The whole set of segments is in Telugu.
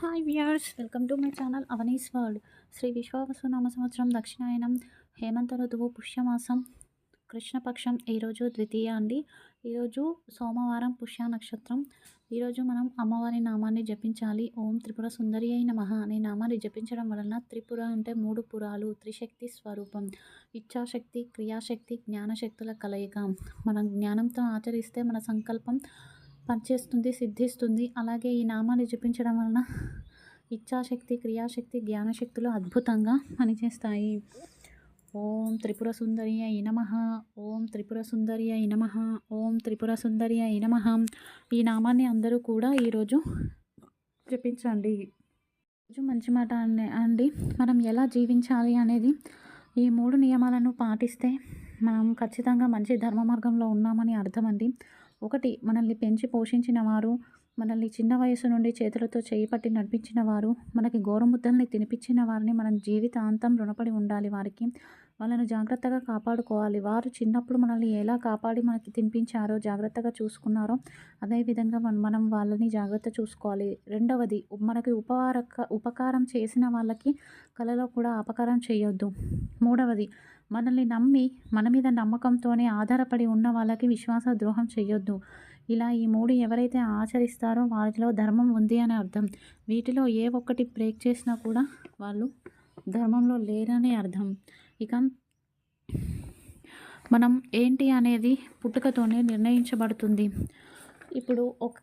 Hi viewers welcome to my channel Avani's world Sri విశ్వావసునామ సంవత్సరం దక్షిణాయనం హేమంత ఋతువు పుష్యమాసం కృష్ణపక్షం ఈరోజు ద్వితీయ అండి. ఈరోజు సోమవారం పుష్య నక్షత్రం. ఈరోజు మనం అమ్మవారి నామాన్ని జపించాలి. ఓం త్రిపుర సుందరి అయిన మహా అనే నామాన్ని జపించడం వలన త్రిపుర అంటే మూడు పురాలు త్రిశక్తి స్వరూపం ఇచ్ఛాశక్తి క్రియాశక్తి జ్ఞానశక్తుల కలయిక. మనం జ్ఞానంతో ఆచరిస్తే మన సంకల్పం పనిచేస్తుంది సిద్ధిస్తుంది. అలాగే ఈ నామాన్ని జపించడం వలన ఇచ్ఛాశక్తి క్రియాశక్తి జ్ఞానశక్తులు అద్భుతంగా పనిచేస్తాయి. ఓం త్రిపుర సుందరి అయి నమ. ఓం త్రిపుర సుందరి అయి నమ. ఓం త్రిపుర సుందరి అయి నమ. ఈ నామాన్ని అందరూ కూడా ఈరోజు జపించండి. రోజు మంచి మాట అండి మనం ఎలా జీవించాలి అనేది ఈ మూడు నియమాలను పాటిస్తే మనం ఖచ్చితంగా మంచి ధర్మ మార్గంలో ఉన్నామని అర్థం అండి ఒకటి మనల్ని పెంచి పోషించిన వారు మనల్ని చిన్న వయసు నుండి చేతులతో చేయి పట్టి నడిపించిన వారు మనకి గోరుముద్దల్ని తినిపించిన వారిని మనం జీవితాంతం రుణపడి ఉండాలి వారికి. వాళ్ళను జాగ్రత్తగా కాపాడుకోవాలి. వారు చిన్నప్పుడు మనల్ని ఎలా కాపాడి మనకి తినిపించారో జాగ్రత్తగా చూసుకున్నారో అదేవిధంగా మనం మనం వాళ్ళని జాగ్రత్త చూసుకోవాలి. రెండవది మనకి ఉపకార ఉపకారం చేసిన వాళ్ళకి కళలో కూడా అపకారం చేయొద్దు. మూడవది మనల్ని నమ్మి మన మీద నమ్మకంతోనే ఆధారపడి ఉన్న వాళ్ళకి విశ్వాస ద్రోహం చేయొద్దు ఇలా ఈ మూడు ఎవరైతే ఆచరిస్తారో వారిలో ధర్మం ఉంది అని అర్థం. వీటిలో ఏ ఒక్కటి బ్రేక్ చేసినా కూడా వాళ్ళు ధర్మంలో లేరని అర్థం. ఇక మనం ఏంటి అనేది పుట్టుకతోనే నిర్ణయించబడుతుంది. ఇప్పుడు ఒక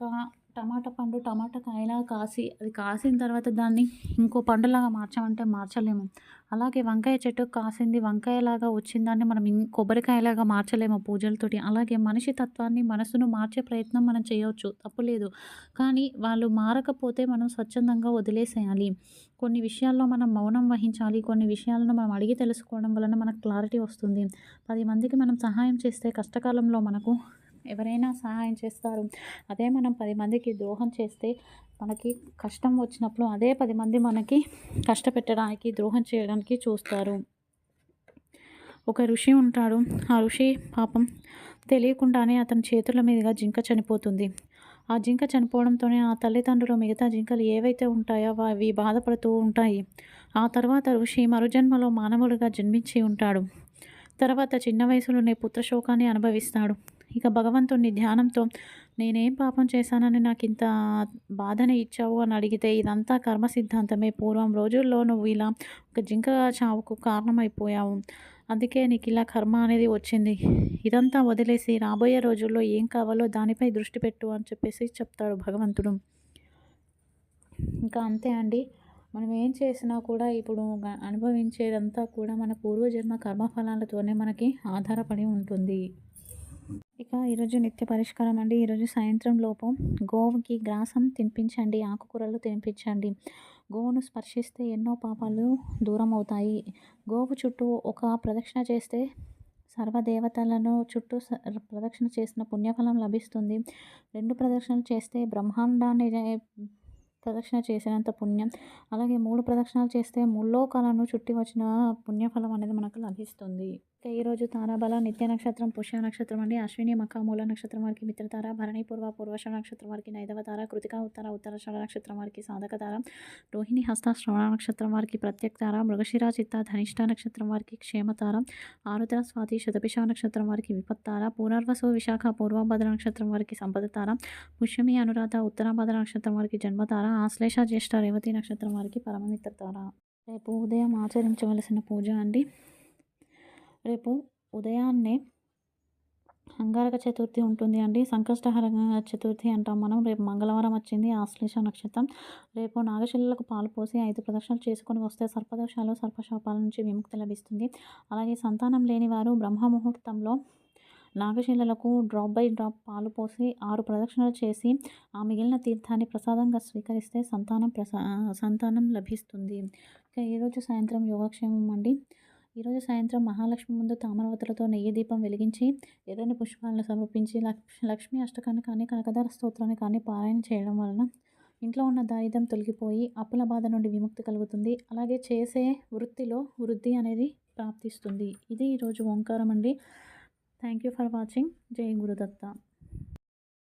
టమాటా పండు టమాటా కాయలా కాసి అది కాసిన తర్వాత దాన్ని ఇంకో పండులాగా మార్చామంటే మార్చలేము. అలాగే వంకాయ చెట్టు కాసింది వంకాయలాగా వచ్చిందాన్ని మనం కొబ్బరికాయలాగా మార్చలేము పూజలతోటి. అలాగే మనిషి తత్వాన్ని మనసును మార్చే ప్రయత్నం మనం చేయవచ్చు తప్పులేదు కానీ వాళ్ళు మారకపోతే మనం స్వచ్ఛందంగా వదిలేసేయాలి. కొన్ని విషయాల్లో మనం మౌనం వహించాలి కొన్ని విషయాలను మనం అడిగి తెలుసుకోవడం వలన మనకు క్లారిటీ వస్తుంది. పది మందికి మనం సహాయం చేస్తే కష్టకాలంలో మనకు ఎవరైనా సహాయం చేస్తారు. అదే మనం పది మందికి ద్రోహం చేస్తే మనకి కష్టం వచ్చినప్పుడు అదే పది మంది మనకి కష్టపెట్టడానికి ద్రోహం చేయడానికి చూస్తారు. ఒక ఋషి ఉంటాడు. ఆ ఋషి పాపం తెలియకుండానే అతని చేతుల మీదుగా జింక చనిపోతుంది. ఆ జింక చనిపోవడంతోనే ఆ తల్లిదండ్రులు మిగతా జింకలు ఏవైతే ఉంటాయో అవి బాధపడుతూ ఉంటాయి. ఆ తర్వాత ఋషి మరుజన్మలో మానవుడిగా జన్మించి ఉంటాడు. తర్వాత చిన్న వయసులోనే పుత్రశోకాన్ని అనుభవిస్తాడు. ఇక భగవంతుని ధ్యానంతో నేనేం పాపం చేశానని నాకు ఇంత బాధని ఇచ్చావు? అని అడిగితే ఇదంతా కర్మ సిద్ధాంతమే. పూర్వం రోజుల్లో నువ్వు ఇలా ఒక జింక చావుకు కారణమైపోయావు. అందుకే నీకు ఇలా కర్మ అనేది వచ్చింది. ఇదంతా వదిలేసి రాబోయే రోజుల్లో ఏం కావాలో దానిపై దృష్టి పెట్టు అని చెప్పేసి చెప్తాడు భగవంతుడు. ఇంకా అంతే అండి. మనం ఏం చేసినా కూడా ఇప్పుడు అనుభవించేదంతా కూడా మన పూర్వజన్మ కర్మఫలాలతోనే మనకి ఆధారపడి ఉంటుంది. ఇక ఈరోజు నిత్య పరిష్కారం అండి. ఈరోజు సాయంత్రం లోపు గోవుకి గ్రాసం తినిపించండి ఆకుకూరలు తినిపించండి. గోవును స్పర్శిస్తే ఎన్నో పాపాలు దూరం అవుతాయి గోవు చుట్టూ ఒక ప్రదక్షిణ చేస్తే సర్వదేవతలను చుట్టూ ప్రదక్షిణ చేసిన పుణ్యఫలం లభిస్తుంది. రెండు ప్రదక్షిణలు చేస్తే బ్రహ్మాండాన్ని ప్రదక్షిణ చేసినంత పుణ్యం. అలాగే మూడు ప్రదక్షిణాలు చేస్తే ముల్లోకాలను చుట్టి వచ్చిన పుణ్యఫలం అనేది మనకు లభిస్తుంది. ఈరోజు తారాబల నిత్య నక్షత్రం పుష్య నక్షత్రం అండి. అశ్విని మఖ మూల నక్షత్రం వారికి మిత్రతార భరణి పూర్వ పూర్వశ నక్షత్రం వారికి నైదవ తార కృతిక ఉత్తర ఉత్తర నక్షత్రం వారికి సాధక తార రోహిణి హస్త శ్రవణ నక్షత్రం వారికి ప్రత్యేక తార మృగశిరా చిత్త ధనిష్ట నక్షత్రం వారికి క్షేమతార ఆరుద్ర స్వాతి శతభిష నక్షత్రం వారికి విపత్తార పునర్వసు విశాఖ పూర్వభద్ర నక్షత్రం వారికి సంపద తార పుష్యమి అనురాధ ఉత్తరాభద్ర నక్షత్రం వారికి జన్మతార ఆశ్లేష జ్యేష్ఠ రేవతి నక్షత్రం వారికి పరమమిత్రతార రేపు ఉదయం ఆచరించవలసిన పూజ అండి. రేపు ఉదయాన్నే అంగారక చతుర్థి ఉంటుంది అండి. సంకష్టహర చతుర్థి అంటాం మనం. రేపు మంగళవారం వచ్చింది ఆశ్లేష నక్షత్రం. రేపు నాగశిలకు పాలు పోసి ఐదు ప్రదక్షిణలు చేసుకొని వస్తే సర్పదోషాలు సర్పశాపాల నుంచి విముక్తి లభిస్తుంది. అలాగే సంతానం లేని వారు బ్రహ్మ ముహూర్తంలో నాగశిలలకు డ్రాప్ బై డ్రాప్ పాలు పోసి ఆరు ప్రదక్షిణలు చేసి ఆ మిగిలిన తీర్థాన్ని ప్రసాదంగా స్వీకరిస్తే సంతానం ప్రసా సంతానం లభిస్తుంది. ఇక ఈరోజు సాయంత్రం యోగక్షేమం అండి. ఈరోజు సాయంత్రం మహాలక్ష్మి ముందు తామరవతులతో నెయ్యి దీపం వెలిగించి ఎర్రని పుష్పాలను సమర్పించి లక్ష్మీ అష్టకాన్ని కానీ కనకదార స్తోత్రాన్ని కానీ పారాయణ చేయడం వలన ఇంట్లో ఉన్న దారిద్రం తొలగిపోయి అప్పుల బాధ నుండి విముక్తి కలుగుతుంది. అలాగే చేసే వృత్తిలో వృద్ధి అనేది ప్రాప్తిస్తుంది. ఇది ఈరోజు ఓంకారం అండి. থ্যাংক ইউ ফর ওয়াচিং জয় গুরুদত্তা